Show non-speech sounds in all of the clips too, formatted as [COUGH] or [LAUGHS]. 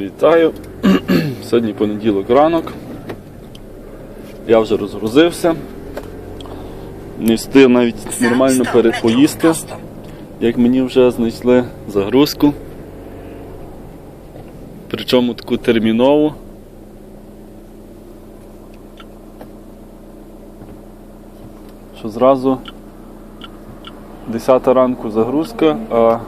Вітаю. [CLEARS THROAT] Сьогодні понеділок ранок. Я вже розгрузився. Не встиг навіть нормально перепоїсти, як мені вже знайшли загрузку. Причому таку термінову. Що зразу 10 ранку загрузка, а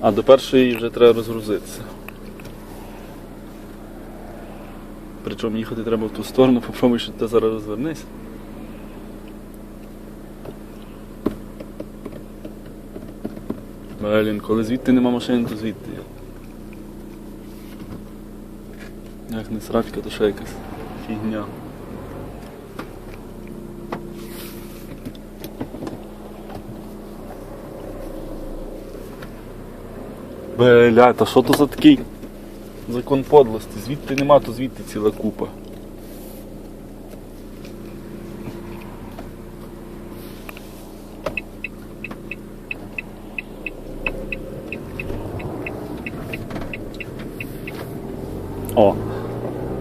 А до першої вже треба розгрузитися. Причому їхати треба в ту сторону, [LAUGHS] попробуй, що ти зараз розвернись. Блін, коли звідти нема машини, то звідти. Як не срачка, то ще якась фігня. Бля, та що то за такий закон подлості? Звідти нема, то звідти ціла купа. О,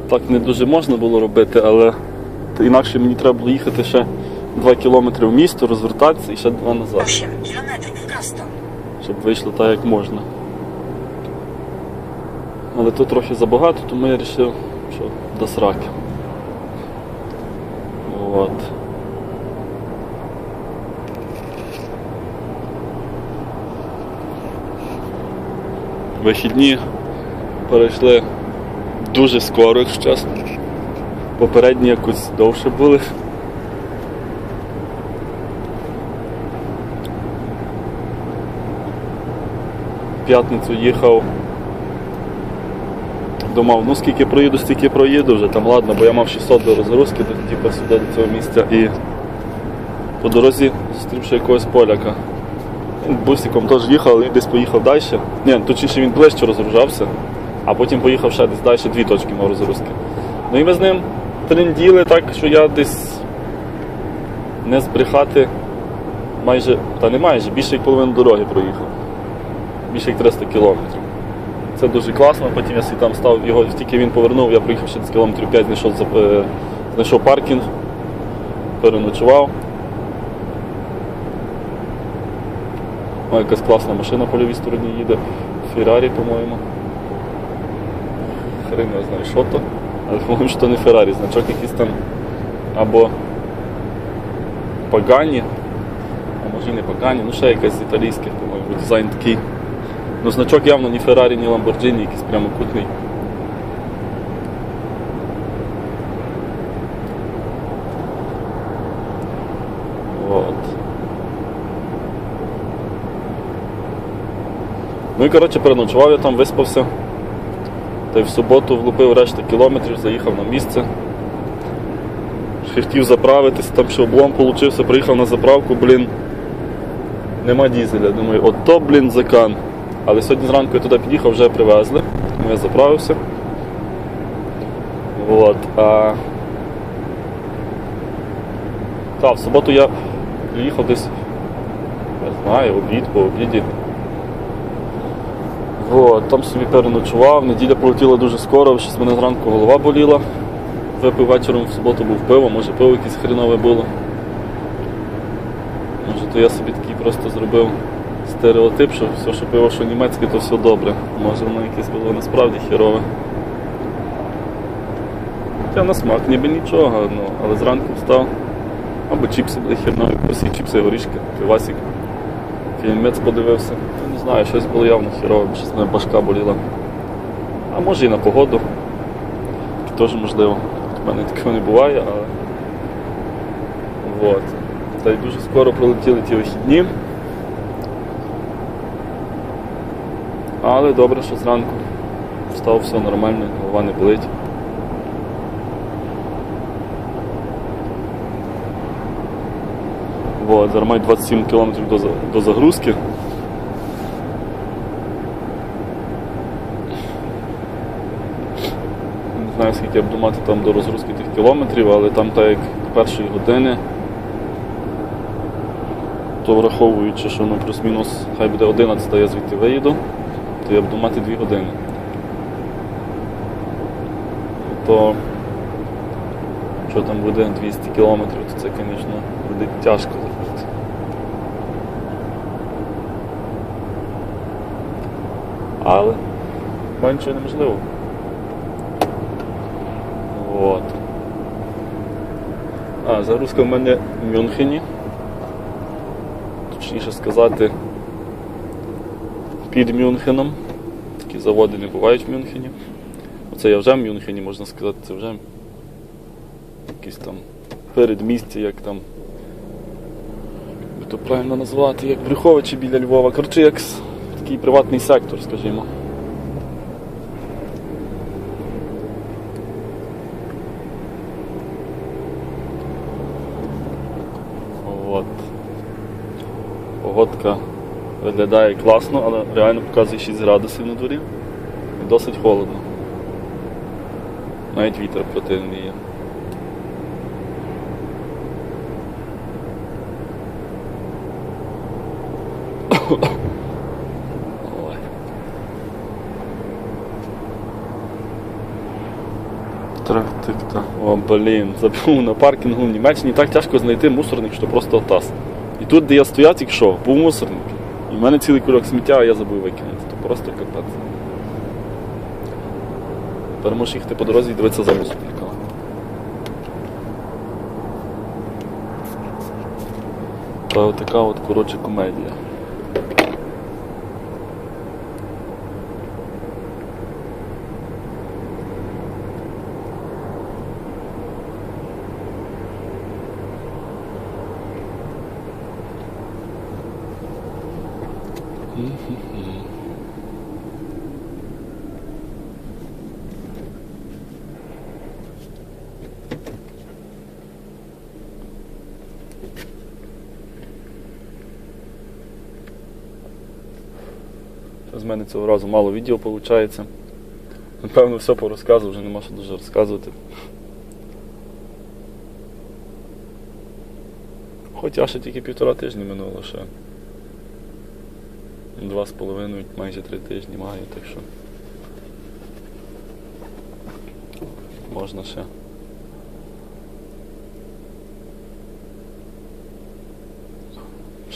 так не дуже можна було робити, але інакше мені треба було їхати ще 2 кілометри в місто, розвертатися і ще 2 назад. 8 кілометрів просто. щоб вийшло так, як можна. Але тут трохи забагато, тому я вирішив, що до сраки. От. Вихідні перейшли дуже скоро, якщо чесно. Попередні якось довше були. П'ятницю їхав. Думав, ну скільки проїду, стільки проїду вже там ладно, бо я мав 600 до розгрузки, типу, сюди до цього місця. І по дорозі зустрівши якогось поляка. Бусиком теж їхав, він десь поїхав далі. Ні, точніше він ближче розгружався, а потім поїхав ще десь далі дві точки мав розгрузки. Ну і ми з ним тренділи так, що я десь не збрехати майже, та не майже, більше як половину дороги проїхав. Більше як 300 кілометрів. Це дуже класно, потім я там став, його тільки він повернув, я проїхав ще десь кілометрів 5, знайшов, е, знайшов паркінг, переночував. О, якась класна машина по лівій стороні їде. Феррарі, по-моєму. Хрен я знаю, що то. Але по-моєму, що то не Феррарі, значок якийсь там або Пагані, а може не Пагані, ну ще якась італійська, по-моєму, дизайн такий. Ну, значок явно ні Феррарі, ні Ламборджині, якийсь прямокутний. Вот. Ну і коротше переночував я там, виспався. Та й в суботу влупив решта кілометрів, заїхав на місце. Хотів заправитись, там ще облом получився, приїхав на заправку, блін. Нема дізеля. Думаю, ото, блін, закан. Але сьогодні зранку я туди під'їхав, вже привезли, тому я заправився. От, а... Та, в суботу я приїхав десь, не знаю, обід по обіді. От, там собі переночував, неділя полетіла дуже скоро, щось мене зранку голова боліла. Випив вечором в суботу був пиво, може пиво якесь хрінове було. Може, то я собі такий просто зробив стереотип, що все, що пиво, що німецьке, то все добре. Може воно якесь було насправді хірове. Хоча на смак ніби нічого, ну, але зранку встав. Або чіпси були хернові, посі чіпси, горішки, пивасик. Фільмець подивився. Ну, не знаю, щось було явно хірове, щось мене башка боліла. А може і на погоду. Теж можливо. У мене такого не буває, але. Вот. Та й дуже скоро пролетіли ті вихідні. Але добре, що зранку встав все нормально, голова не болить. Вот, зараз маю 27 кілометрів до, до загрузки. Не знаю, скільки я буду мати там до розгрузки тих кілометрів, але там так як до першої години то враховуючи, що ну плюс-мінус хай буде 11, я звідти виїду, то я буду мати 2 години. То що там буде 200 кілометрів, то це, звісно, буде тяжко зробити. Але менше неможливо. От. А, загрузка в мене в Мюнхені. Точніше сказати, під Мюнхеном. Такі заводи не бувають в Мюнхені. Оце я вже в Мюнхені, можна сказати, це вже якийсь там передмістя, як там. то правильно назвати, як Брюховичі біля Львова. Коротше, як такий приватний сектор, скажімо. От. Погодка виглядає класно, але реально показує 6 градусів на дворі. І досить холодно. Навіть вітер противний є. Ой. Трафтик та. О, блін, забув на паркінгу в Німеччині так тяжко знайти мусорник, що просто таз. І тут, де я стояв, тільки що, був мусорник. І в мене цілий кульок сміття, а я забув викинути. То просто капець. Тепер можеш їхати по дорозі і дивитися за мусорниками. Та така от, коротше, комедія. З мене цього разу мало відео виходить. Напевно, все порозказував, вже нема що дуже розказувати. Хоча ще тільки півтора тижні минуло ще. Два з половиною, майже три тижні маю, так що. Можна ще.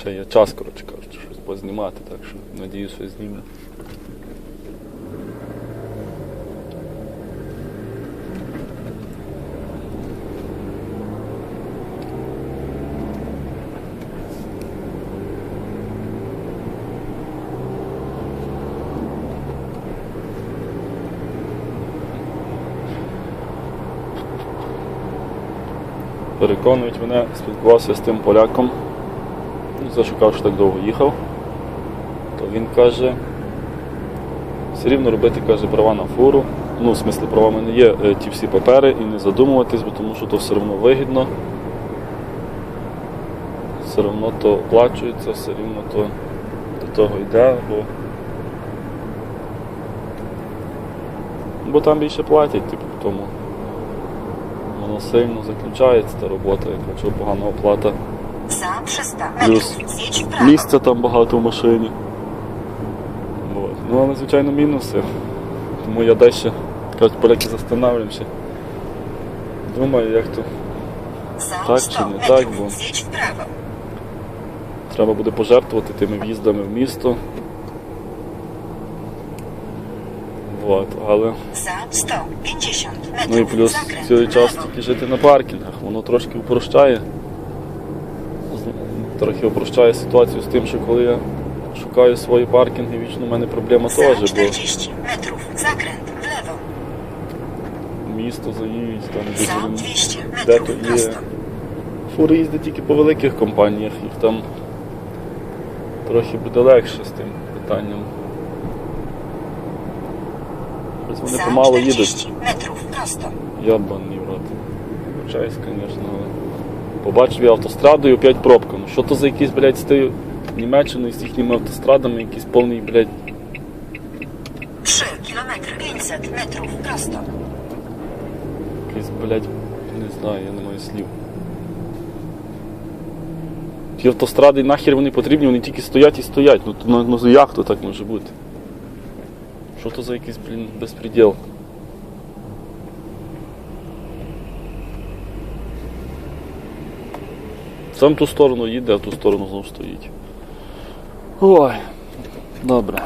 Ще є час, коротше кажучи, щось познімати, так що надіюсь, що знімлю. Переконують мене, спілкувався з тим поляком. Ну, Зашукав, що так довго їхав. То він каже, все рівно робити каже, права на фуру. Ну, в смислі, права в мене є е, ті всі папери і не задумуватись, бо тому що то все одно вигідно. Все одно то оплачується, все рівно то до того йде, бо, бо там більше платять, типу, тому воно сильно заключається та робота, якщо погана оплата. За 300 Плюс metrów zjedź. Місця там багато в машині. Вот. Ну, але, звичайно, мінуси. Тому я далі, кажуть, поляки застанавливаємося. Думаю, як то Za Tak 100 czy nie tak, metrów bo- zjedź w prawo. треба буде пожертвувати тими в'їздами в місто. Вот. Але Za 150 metrów ну і плюс цілий час тільки жити на паркінгах. Воно трошки упрощає. Трохи упрощає ситуацію з тим, що коли я шукаю свої паркінги, вічно в мене проблема теж, бо 40 metrów zakręt w місто заїдь, там де Za будемо 200 Де то є? Фури їздять тільки по великих компаніях, їх там трохи буде легше з тим питанням. Щось вони помало їдуть. Ябаний в рот. Вибачаюсь, звісно, але. Побачив я автостраду і опять пробка. Ну що то за якийсь, блядь, з тією Німеччиною, з їхніми автострадами, якийсь повний, блядь, 3 kilometry 500 metrów prosto. якийсь, блядь, не знаю, я не маю слів. Ті автостради нахер вони потрібні, вони тільки стоять і стоять. Ну, то- ну, ну як то так може бути? Що то за якийсь, блін, безпреділ? Сам ту сторону їде, а в ту сторону знову стоїть. Ой, добре.